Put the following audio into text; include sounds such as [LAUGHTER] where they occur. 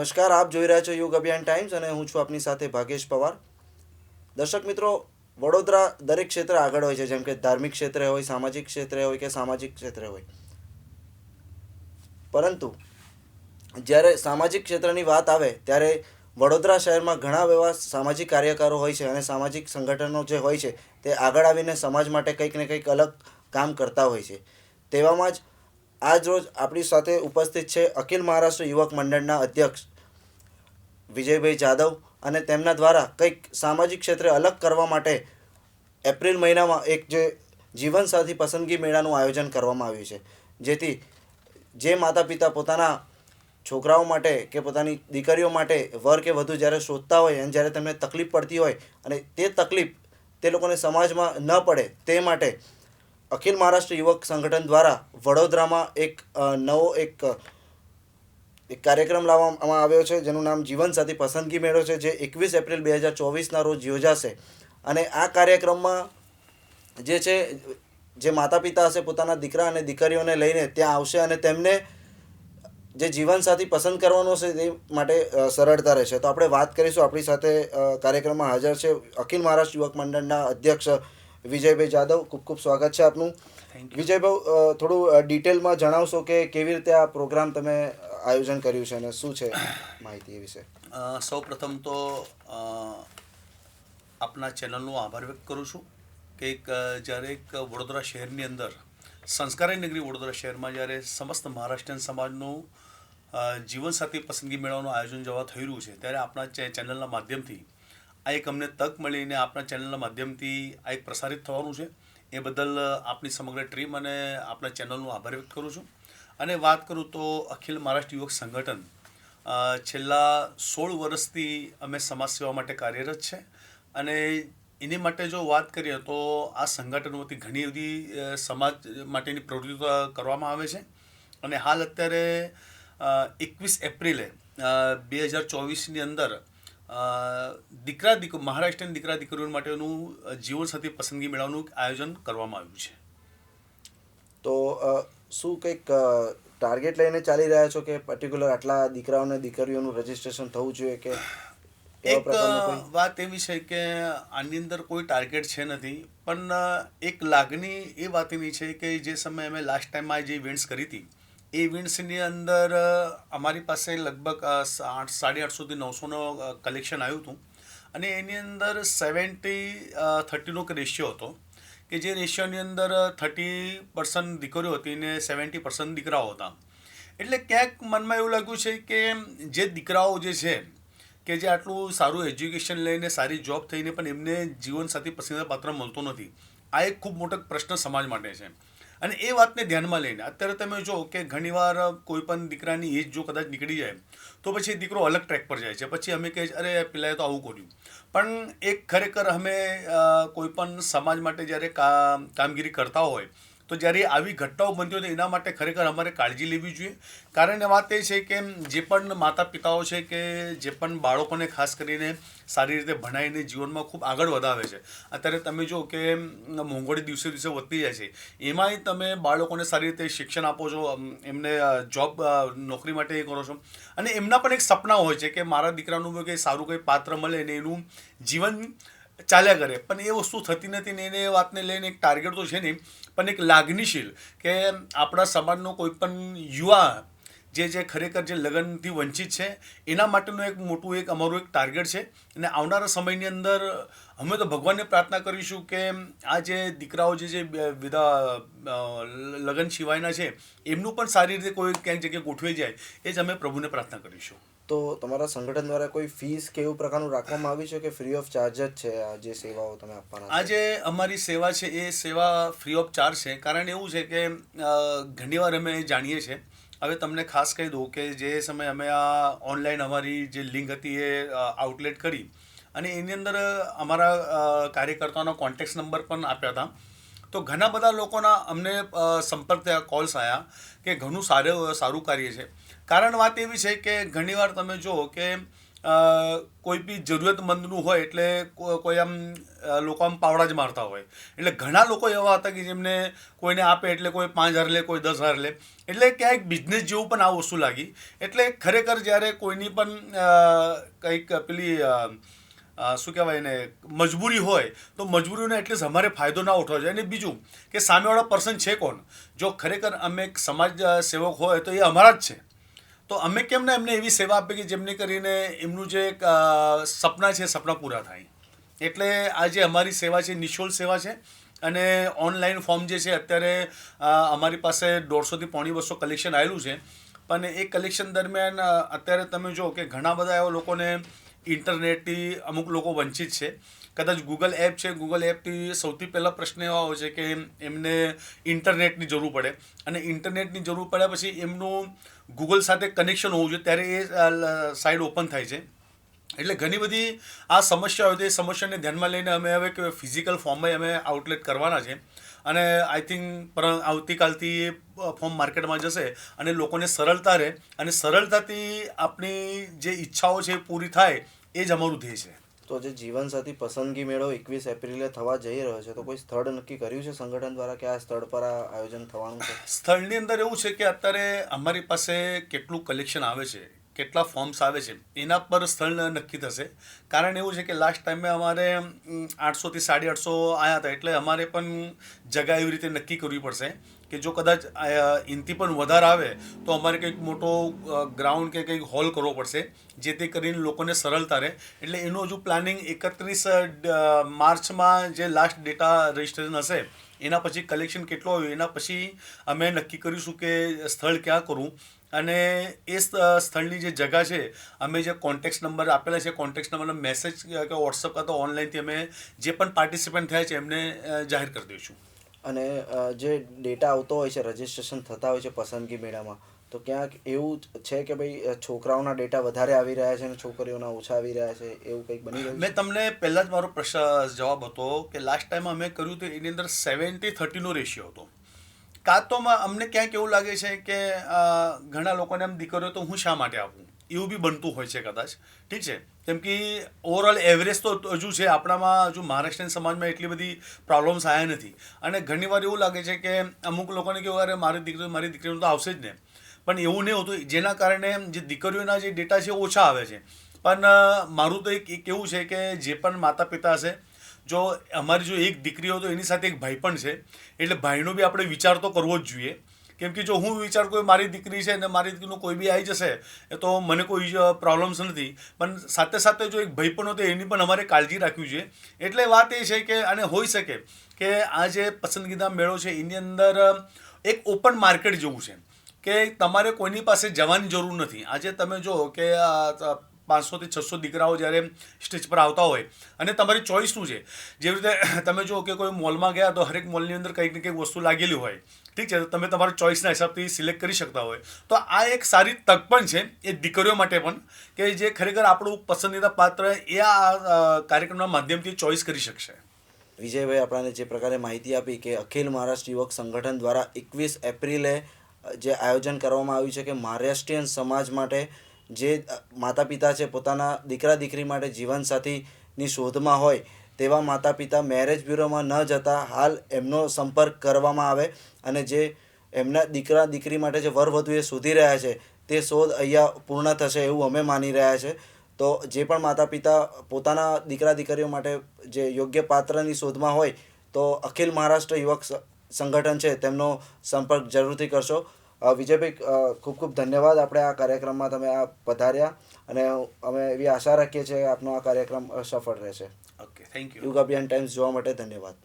નમસ્કાર, આપ જોઈ રહ્યા છો યુગ અભિયાન ટાઈમ્સ અને હું છું આપની સાથે ભાગેશ પવાર. દર્શક મિત્રો, વડોદરા દરેક ક્ષેત્રે આગળ હોય છે, જેમ કે ધાર્મિક ક્ષેત્રે હોય, સામાજિક ક્ષેત્રે હોય કે સામાજિક ક્ષેત્રે હોય. પરંતુ જ્યારે સામાજિક ક્ષેત્રની વાત આવે, ત્યારે વડોદરા શહેરમાં ઘણા એવા સામાજિક કાર્યકરો હોય છે અને સામાજિક સંગઠનો જે હોય છે, તે આગળ આવીને સમાજ માટે કંઈક ને કંઈક અલગ કામ કરતા હોય છે. તેવામાં જ આજ રોજ આપણી સાથે ઉપસ્થિત છે અખિલ મહારાષ્ટ્ર યુવક મંડળના અધ્યક્ષ વિજયભાઈ જાદવ અને તેમના દ્વારા કંઈક સામાજિક ક્ષેત્રે અલગ કરવા માટે એપ્રિલ મહિનામાં એક જે જીવનસાથી પસંદગી મેળાનું આયોજન કરવામાં આવ્યું છે. જેથી જે માતા પિતા પોતાના છોકરાઓ માટે કે પોતાની દીકરીઓ માટે વર કે વધુ જ્યારે શોધતા હોય અને જ્યારે તેમને તકલીફ પડતી હોય અને તે તકલીફ તે લોકોને સમાજમાં ન પડે તે માટે અખિલ મહારાષ્ટ્ર યુવક સંગઠન દ્વારા વડોદરામાં એક નવો એક એક કાર્યક્રમ લાવવામાં આવ્યો છે, જેનું નામ જીવનસાથી પસંદગી મેળો છે, જે એકવીસ એપ્રિલ બે હજાર ચોવીસના રોજ યોજાશે. અને આ કાર્યક્રમમાં જે છે, જે માતા પિતા હશે, પોતાના દીકરા અને દીકરીઓને લઈને ત્યાં આવશે અને તેમને જે જીવનસાથી પસંદ કરવાનો છે, તે માટે સરળતા રહેશે. તો આપણે વાત કરીશું આપણી સાથે કાર્યક્રમમાં હાજર છે અખિલ મહારાષ્ટ્ર યુવક મંડળના અધ્યક્ષ વિજયભાઈ જાદવ ખૂબ ખૂબ સ્વાગત છે આપનું. વિજયભાઈ થોડું ડિટેલમાં જણાવશો કે કેવી રીતે આ પ્રોગ્રામ તમે આયોજન કર્યું છે અને શું છે માહિતી એ વિશે? સૌ પ્રથમ તો આપના ચેનલનો આભાર વ્યક્ત કરું છું કે એક જ્યારે એક વડોદરા શહેરની અંદર સંસ્કારી નગરી વડોદરા શહેરમાં જ્યારે સમસ્ત મહારાષ્ટ્રીયન સમાજનું જીવનસાથી પસંદગી મેળવવાનું આયોજન જવા થઈ રહ્યું છે ત્યારે આપણા ચેનલના માધ્યમથી આ એક અમને તક મળીને આપણા ચેનલના માધ્યમથી આ એક પ્રસારિત થવાનું છે. એ બદલ આપની સમગ્ર ટીમ અને આપણા ચેનલનો આભાર વ્યક્ત કરું છું. અને વાત કરું તો અખિલ મહારાષ્ટ્ર યુવક સંગઠન. છેલ્લા સોળ વર્ષથી અમે સમાજ સેવા માટે કાર્યરત છે. અને એની માટે જો વાત કરીએ તો આ સંગઠનોથી ઘણી બધી સમાજ માટેની પ્રવૃત્તિઓ કરવામાં આવે છે. અને હાલ અત્યારે એકવીસ એપ્રિલે બે હજાર ચોવીસની અંદર અ, દીકરા દીક મહારાષ્ટ્રીયન દીકરા દીકરીઓ માટેનું જીવન જીવનસાથી પસંદગી મેળવવાનું આયોજન કરવામાં આવ્યું છે. તો શું કંઈક ટાર્ગેટ લઈને ચાલી રહ્યા છો કે પર્ટિક્યુલર આટલા દીકરાઓને દીકરીઓનું રજીસ્ટ્રેશન થવું જોઈએ કે એક વાત એવી છે કે આની અંદર કોઈ ટાર્ગેટ છે નથી પણ એક લાગણી એ વાતની છે કે જે સમયે અમે લાસ્ટ ટાઈમ આ જે ઇવેન્ટ્સ કરી હતી ઇવેન્ટ્સની અંદર અમારી પાસે લગભગ આઠ, સાડી આઠસોથી નવસોનો કલેક્શન આવ્યું હતું. અને એની અંદર સેવન્ટી થર્ટીનો એક રેશિયો હતો, કે જે રેશિયોની અંદર થર્ટી પર્સન્ટ દીકરીઓ હતી ને સેવન્ટી પર્સન્ટ દીકરાઓ હતા. એટલે ક્યાંક મનમાં એવું લાગ્યું છે કે જે દીકરાઓ જે છે, કે જે આટલું સારું એજ્યુકેશન લઈને સારી જોબ થઈને પણ એમને જીવનસાથી પસંદીદા પાત્ર મળતો નથી, આ એક ખૂબ મોટો પ્રશ્ન સમાજ માટે છે. અને એ વાતને ધ્યાનમાં લઈને, અત્યારે તમે જો કે ઘણીવાર કોઈ પણ દીકરાની એજ જો કદાચ નીકળી જાય, તો પછી દીકરો અલગ ટ્રેક પર જાય છે. પછી અમે કહે અરે, પેલાએ તો આવું કર્યું. પણ એક ખરેખર અમે કોઈ પણ સમાજ માટે જ્યારે કામગીરી કરતા હોય તો જ્યારે આવી ઘટનાઓ બનતી હોય તો એના માટે ખરેખર અમારે કાળજી લેવી જોઈએ. કારણ એ વાત એ છે કે જે પણ માતા પિતાઓ છે કે જે પણ બાળકોને ખાસ કરીને સારી રીતે ભણાવીને જીવનમાં ખૂબ આગળ વધાવે છે. અત્યારે તમે જો કે મોંઘવારી દિવસે દિવસે વધતી જાય છે. એમાંય તમે બાળકોને સારી રીતે શિક્ષણ આપો છો એમને જોબ નોકરી માટે એ કરો છો. અને એમના પણ એક સપના હોય છે કે મારા દીકરાનું કે સારું કંઈ પાત્ર મળે ને એનું જીવન ચાલ્યા કરે. પણ એ વસ્તુ થતી નથી ને એને એ વાતને લઈને એક ટાર્ગેટ તો છે નહીં, પણ એક લાગણીશીલ કે આપણા સમાજનો કોઈ પણ યુવા જે જે ખરેખર જે લગ્નથી વંચિત છે, એના માટેનું એક મોટું એક અમારું એક ટાર્ગેટ છે. અને આવનારા સમયની અંદર અમે તો ભગવાનને પ્રાર્થના કરીશું કે આ જે દીકરાઓ જે જે વિધા લગ્ન સિવાયના છે, એમનું પણ સારી રીતે કોઈ ક્યાંક જગ્યાએ ગોઠવાઈ જાય, એ જ અમે પ્રભુને પ્રાર્થના કરીશું. તો તમારા સંગઠન દ્વારા કોઈ ફીસ કે એવું પ્રકારનું રાખવામાં આવ્યું છે કે ફ્રી ઓફ ચાર્જ જ છે આ જે સેવાઓ તમે આપવાના જે અમારી સેવા છે એ સેવા ફ્રી ઓફ ચાર્જ છે. કારણ એવું છે કે ઘણીવાર અમે જાણીએ છીએ. હવે તમને ખાસ કહી દઉં કે જે સમયે અમે આ ઓનલાઈન અમારી જે લિંક હતી એ આઉટલેટ કરી. અને એની અંદર અમારા કાર્યકર્તાનો કોન્ટેક્ટ નંબર પણ આપ્યા હતા. તો ઘણા બધા લોકોના અમને સંપર્ક થયા કોલ્સ આવ્યા કે ઘણું સારું સારું કાર્ય છે. કારણ વાત એવી છે કે ઘણીવાર તમે જુઓ કે કોઈ બી જરૂરિયાતમંદનું હોય એટલે કોઈ આમ લોકો આમ પાવડા જ મારતા હોય. એટલે ઘણા લોકો એવા હતા કે જેમને કોઈને આપે એટલે કોઈ પાંચ હજાર લે, કોઈ દસ હજાર લે. એટલે ક્યાંક બિઝનેસ જેવું પણ આ વસ્તુ લાગી. એટલે ખરેખર જ્યારે કોઈની પણ કંઈક પેલી શું કહેવાય એને, મજબૂરી હોય, તો મજબૂરીનો એટલીસ્ટ અમારે ફાયદો ના ઉઠવો જોઈએ. અને બીજું કે સામેવાળો પર્સન છે કોણ? જો ખરેખર અમે એક સમાજ સેવક હોય તો એ અમારા જ છે. તો અમે કેમ ના એમને એવી સેવા આપીએ કે જેમને કરીને એમનું જે એક સપના છે સપના પૂરા થાય. એટલે આ જે અમારી સેવા છે નિઃશુલ્ક સેવા છે અને ઓનલાઈન ફોર્મ જે છે અત્યારે અમારી પાસે દોઢસોથી પોણી બસો કલેક્શન આવેલું છે. પણ એ કલેક્શન દરમિયાન અત્યારે તમે જો કે ઘણા બધા એવા લોકોને ઇન્ટરનેટથી અમુક લોકો વંચિત છે. કદાચ ગૂગલ એપ છે. ગૂગલ એપથી સૌથી પહેલાં પ્રશ્ન એવો આવે છે કે એમને ઇન્ટરનેટની જરૂર પડે. અને ઇન્ટરનેટની જરૂર પડ્યા પછી એમનું ગૂગલ સાથે કનેક્શન હોવું જોઈએ. ત્યારે એ સાઇડ ઓપન થાય છે. એટલે ઘણી બધી આ સમસ્યા હતી. એ સમસ્યાને ધ્યાનમાં લઈને અમે હવે કે ફિઝિકલ ફોર્મમાં અમે આઉટલેટ કરવાના છે. અને આઈ થિંક પર આવતીકાલથી એ ફોર્મ માર્કેટમાં જશે અને લોકોને સરળતા રહે અને સરળતાથી આપણી જે ઈચ્છાઓ છે એ પૂરી થાય એ જ અમારું ધ્યેય છે. તો જે જીવનસાથી પસંદગી મેળો એકવીસ એપ્રિલે થવા જઈ રહ્યો છે તો કોઈ સ્થળ નક્કી કર્યું છે સંગઠન દ્વારા કે આ સ્થળ પર આ આયોજન થવાનું છે? સ્થળની અંદર એવું છે કે અત્યારે અમારી પાસે કેટલું કલેક્શન આવે છે. કેટલા ફોર્મ્સ આવે છે, એના પર સ્થળ નક્કી થશે. કારણ એવું છે કે લાસ્ટ ટાઈમે અમારે આઠસોથી સાડી આઠસો આવ્યા હતા, એટલે અમારે પણ જગા એવી રીતે નક્કી કરવી પડશે કે જો કદાચ એનથી પણ વધારે આવે, તો અમારે કંઈક મોટો ગ્રાઉન્ડ કે કંઈક હોલ કરવો પડશે, જેથી કરીને લોકોને સરળતા રહે. એટલે એનું હજુ પ્લાનિંગ એકત્રીસ માર્ચમાં જે લાસ્ટ ડેટા રજિસ્ટ્રેશન હશે એના પછી કલેક્શન કેટલું આવ્યું, એના પછી અમે નક્કી કરીશું કે સ્થળ ક્યાં કરવું અને એ સ્થળની જે જગા છે, અમે જે કોન્ટેક્ટ નંબર આપેલા છે કોન્ટેક્ટ નંબરનો મેસેજ કે વોટ્સઅપ કાં તો ઓનલાઈનથી અમે જે પણ પાર્ટિસિપન્ટ થયા છે, એમને જાહેર કરી દઈશું. અને જે ડેટા આવતો હોય છે રજિસ્ટ્રેશન થતા હોય છે, પસંદગી મેળામાં તો ક્યાંક એવું છે કે ભાઈ છોકરાઓના ડેટા વધારે આવી રહ્યા છે અને છોકરીઓના ઓછા આવી રહ્યા છે, એવું કંઈક બની રહ્યું મેં તમને પહેલાં જ મારો પ્રશ્ન, જવાબ હતો કે લાસ્ટ ટાઈમ અમે કર્યું તો એની અંદર સેવન્ટી થર્ટીનો રેશિયો હતો. કાં તો અમને ક્યાંક એવું લાગે છે કે ઘણા લોકોને એમ દીકરીઓ તો હું શા માટે આપું? એવું બી બનતું હોય છે કદાચ. ઠીક છે? કેમ કે ઓવરઓલ એવરેજ તો હજુ છે. આપણામાં હજુ મહારાષ્ટ્રીયન સમાજમાં એટલી બધી પ્રોબ્લેમ્સ આવ્યા નથી. અને ઘણીવાર એવું લાગે છે કે અમુક લોકોને કેવું, અરે, મારી દીકરી, મારી દીકરીનું તો આવશે જ ને. પણ એવું નહીં હોતું. જેના કારણે જે દીકરીઓના જે ડેટા છે ઓછા આવે છે. પણ મારું તો એક એવું છે કે જે પણ માતા પિતા હશે, જો અમારી જો એક દીકરી હોય તો એની સાથે એક ભાઈ પણ છે. એટલે ભાઈનો બી આપણે વિચાર તો કરવો જ જોઈએ. કેમ કે જો હું વિચાર કોઈ મારી દીકરી છે અને મારી દીકરીનું કોઈ બી આવી જશે, એ તો મને કોઈ પ્રોબ્લેમ્સ નથી. પણ સાથે સાથે જો એક ભાઈ પણ હોય તો એની પણ અમારે કાળજી રાખવી જોઈએ. એટલે વાત એ છે કે, અને હોઈ શકે કે આ જે પસંદગીના મેળો છે, એની અંદર એક ઓપન માર્કેટ જેવું છે. કે તમારે કોઈની પાસે જવાની જરૂર નથી. આજે તમે જો કે પાંચસોથી છસો દીકરાઓ જ્યારે સ્ટેજ પર આવતા હોય અને તમારી ચોઈસ શું છે? જેવી રીતે [COUGHS] તમે જો કે કોઈ મોલમાં ગયા તો હરેક મોલની અંદર કંઈક ને કંઈક વસ્તુ લાગેલી હોય. ઠીક છે? તો તમે તમારા ચોઈસના હિસાબથી સિલેક્ટ કરી શકતા હોય. તો આ એક સારી તક પણ છે એ દીકરીઓ માટે પણ કે જે ખરેખર આપણું પસંદીદા પાત્ર એ આ કાર્યક્રમના માધ્યમથી ચોઈસ કરી શકશે. વિજયભાઈ, આપણાને જે પ્રકારે માહિતી આપી કે અખિલ મહારાષ્ટ્ર યુવક સંગઠન દ્વારા એકવીસ એપ્રિલે જે આયોજન કરવામાં આવ્યું છે કે મહારાષ્ટ્રીયન સમાજ માટે જે માતા પિતા છે, પોતાના દીકરા દીકરી માટે જીવનસાથીની શોધમાં હોય, તેવા માતા પિતા મેરેજ બ્યુરોમાં ન જતા હાલ એમનો સંપર્ક કરવામાં આવે અને જે એમના દીકરા દીકરી માટે જે વરવધુ એ શોધી રહ્યા છે, તે શોધ અહીંયા પૂર્ણ થશે એવું અમે માની રહ્યા છે. તો જે પણ માતા પિતા પોતાના દીકરા દીકરીઓ માટે જે યોગ્ય પાત્રની શોધમાં હોય, તો અખિલ મહારાષ્ટ્ર યુવક સંગઠન છે તેમનો સંપર્ક જરૂરથી કરશો. વિજયભાઈ ખૂબ ખૂબ ધન્યવાદ આપણે આ કાર્યક્રમમાં તમે આ પધાર્યા અને અમે એવી આશા રાખીએ છીએ આપનો આ કાર્યક્રમ સફળ રહેશે. ઓકે થેન્ક યુ યુગ અભિયાન ટાઈમ્સ જોવા માટે ધન્યવાદ.